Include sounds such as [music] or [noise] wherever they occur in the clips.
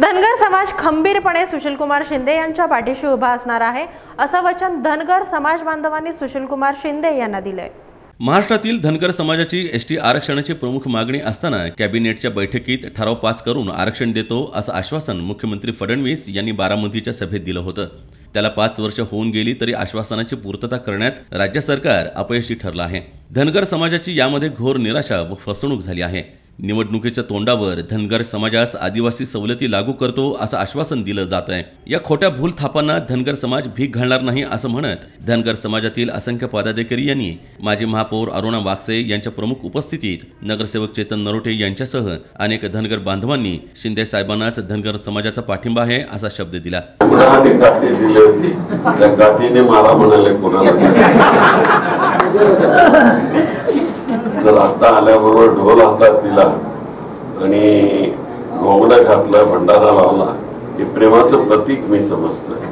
धनगर समाज खंबीरपणे सुशीलकुमार शिंदे यांच्या पाठीशी उभा असणार आहे असं वचन धनगर समाज बांधवांनी सुशीलकुमार शिंदे यांना दिलंय. महाराष्ट्रातील धनगर समाजाची एस टी आरक्षणाची प्रमुख मागणी असताना कॅबिनेटच्या बैठकीत ठराव पास करून आरक्षण देतो असं आश्वासन मुख्यमंत्री फडणवीस यांनी बारामतीच्या सभेत दिलं होतं. त्याला पाच वर्ष होऊन गेली तरी आश्वासनाची पूर्तता करण्यात राज्य सरकार अपयशी ठरलं आहे. धनगर समाजाची यामध्ये घोर निराशा व फसवणूक झाली आहे. निवडणुकीच्या तोंडावर धनगर समाजास आदिवासी सवलती लागू करतो असं आश्वासन दिलं जात आहे या खोट्या भूल थापांना धनगर समाज भीक घालणार नाही असं म्हणत धनगर समाजातील असंख्य पदाधिकारी यांनी माजी महापौर अरुणा वागसे यांच्या प्रमुख उपस्थितीत नगरसेवक चेतन नरोटे यांच्यासह अनेक धनगर बांधवांनी शिंदे साहेबांनाच धनगर समाजाचा पाठिंबा आहे असा शब्द दिला. म्हणाले कोणाला? [laughs] तर आता आल्याबरोबर ढोल हातात दिला आणि घोंगडं घातलं भंडारा लावला हे प्रेमाचं प्रतीक मी समजतोय.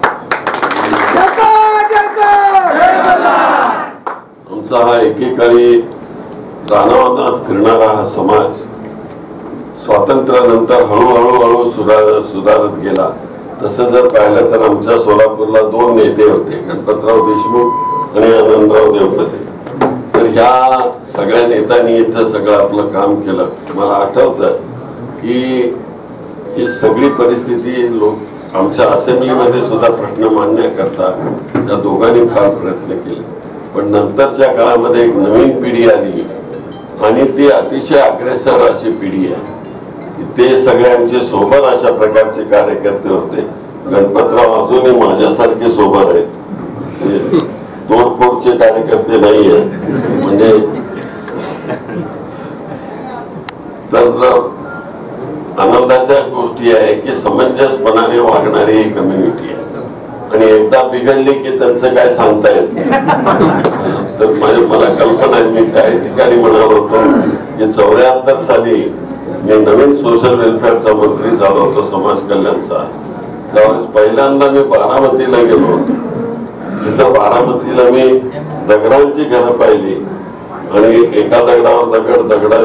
आमचा हा एकेकाळी रानावनात फिरणारा हा समाज स्वातंत्र्यानंतर हळूहळू हळू सुधार सुधारत गेला. तसं जर पाहिलं तर आमच्या सोलापूरला दोन नेते होते गणपतराव देशमुख आणि आनंदराव देवपते. तर ह्या सगळ्या नेत्यांनी इथं सगळं आपलं काम केलं. मला आठवतं की ही सगळी परिस्थिती लोक आमच्या असेंब्लीमध्ये सुद्धा प्रश्न मांडण्याकरता त्या दोघांनी फार प्रयत्न केले. पण नंतरच्या काळामध्ये एक नवीन पिढी आली. आणि ती अतिशय अग्रेसर अशी पिढी आहे. ते सगळ्यांचे सोबत अशा प्रकारचे कार्यकर्ते होते. गणपतराव अजूनही माझ्यासारखे सोबत आहेत. तोडफोडचे कार्यकर्ते नाही आहेत म्हणजे आनंदाच्या गोष्टी आहे की समंजसपणाने वागणारी ही कम्युनिटी आहे आणि एकदा बिघडली की त्यांचं काय सांगता येत तर माझी मला कल्पना आहे मी काही ठिकाणी म्हणालो होतो की चौऱ्याहत्तर साली मी नवीन सोशल वेलफेअरचा मंत्री झालो होतो समाज कल्याणचा त्यावेळेस पहिल्यांदा मी बारामतीला गेलो होतो तिथं बारामतीला मी दगडांची घरं पाहिली. आणि एका दगडावर दगड दगडा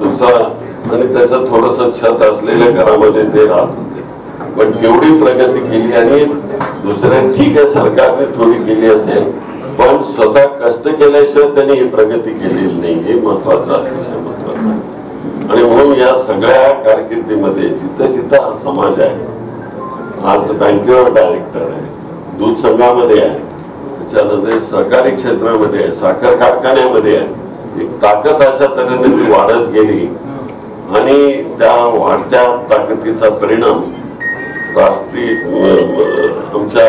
दुसरा आणि त्याचं थोडस छत असलेल्या घरामध्ये ते राहत होते. पण केवढी प्रगती केली आणि दुसऱ्या ठीक आहे सरकारने थोडी केली असेल पण स्वतः कष्ट केल्याशिवाय त्यांनी ही प्रगती केलेली नाही. हे महत्वाचं अतिशय महत्वाचं आणि म्हणून या सगळ्या कारकिर्दीमध्ये जिथं जिथं हा समाज आहे आज बँकेवर डायरेक्टर आहे दूध संघामध्ये आहे त्याच्यानंतर सहकारी क्षेत्रामध्ये आहे साखर कारखान्यामध्ये आहे एक ताकद अशा तऱ्हेने ती वाढत गेली. आणि त्या वाढत्या ताकदीचा परिणाम राष्ट्रीय आमच्या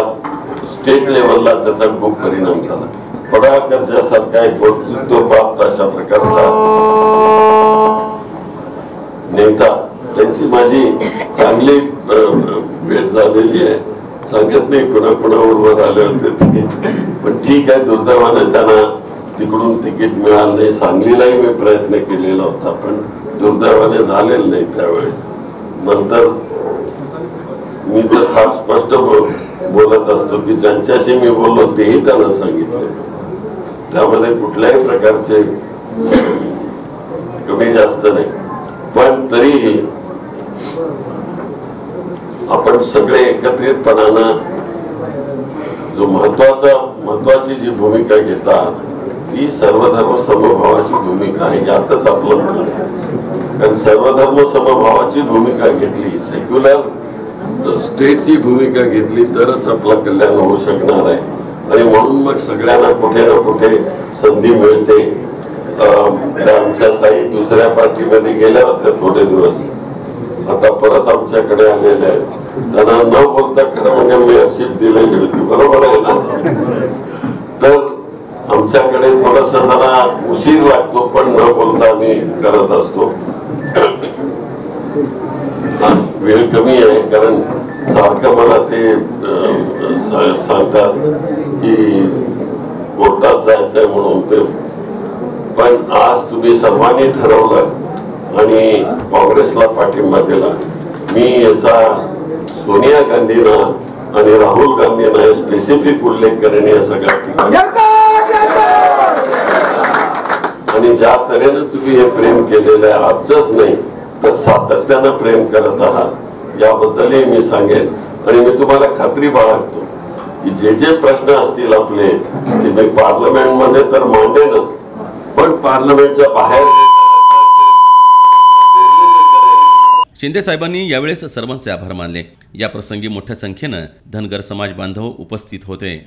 स्टेट लेवलला त्याचा खूप परिणाम झाला. पडाळकरच्या सारखा एक वक्तृत्व प्राप्त अशा प्रकारचा नेता त्यांची माझी चांगली भेट झालेली आहे. सांगत नाही कुणा कुणाबरोबर आले होते पण ठीक आहे दुर्दैवाने त्यांना तिकडून तिकीट मिळालं नाही. सांगलीलाही मी प्रयत्न केलेला होता पण दुर्दैवाने झालेलं नाही त्यावेळेस. नंतर मी तर फार स्पष्ट बोलत असतो की ज्यांच्याशी मी बोललो तेही त्यांना सांगितले. त्यामध्ये कुठल्याही प्रकारचे कमी जास्त नाही. पण तरीही आपण सगळे एकत्रितपणानं जो महत्त्वाचा महत्वाची जी भूमिका घेतात ती सर्वधर्म समभावाची भूमिका आहे यातच आपलं कारण सर्वधर्म समभावाची भूमिका घेतली सेक्युलर स्टेटची भूमिका घेतली तरच आपलं कल्याण होऊ शकणार आहे. आणि म्हणून मग सगळ्यांना कुठे ना कुठे संधी मिळते. अं, आमच्या ताई दुसऱ्या पार्टीमध्ये गेल्या होत्या थोडे दिवस. आता परत आमच्याकडे आलेले आहेत. त्यांना न बोलता खरं म्हणजे मेयरशिप दिलेली होती. बरोबर आहे ना? तर आमच्याकडे थोडस जरा उशीर लागतो पण न बोलता आम्ही करत असतो. आज वेळ कमी आहे कारण सारखं मला ते सांगतात की कोर्टात जायचंय म्हणून ते. पण आज तुम्ही सर्वांनी ठरवलं आणि काँग्रेसला पाठिंबा दिला. मी याचा सोनिया गांधींना आणि राहुल गांधींना स्पेसिफिक उल्लेख करेन या सगळ्या ठिकाणी. आणि ज्या तऱ्हेनं तुम्ही हे प्रेम केलेलं आहे आजच नाही तर सातत्यानं प्रेम करत आहात याबद्दलही मी सांगेन. आणि मी तुम्हाला खात्री बाळगतो की जे जे प्रश्न असतील आपले ते मी पार्लमेंटमध्ये तर मांडेनच. पण पार्लमेंटच्या बाहेर जे शिंदे साहेबांनी यावेळेस सर्वांचे आभार मानले. या प्रसंगी मोठ्या संख्येनं धनगर समाज बांधव उपस्थित होते.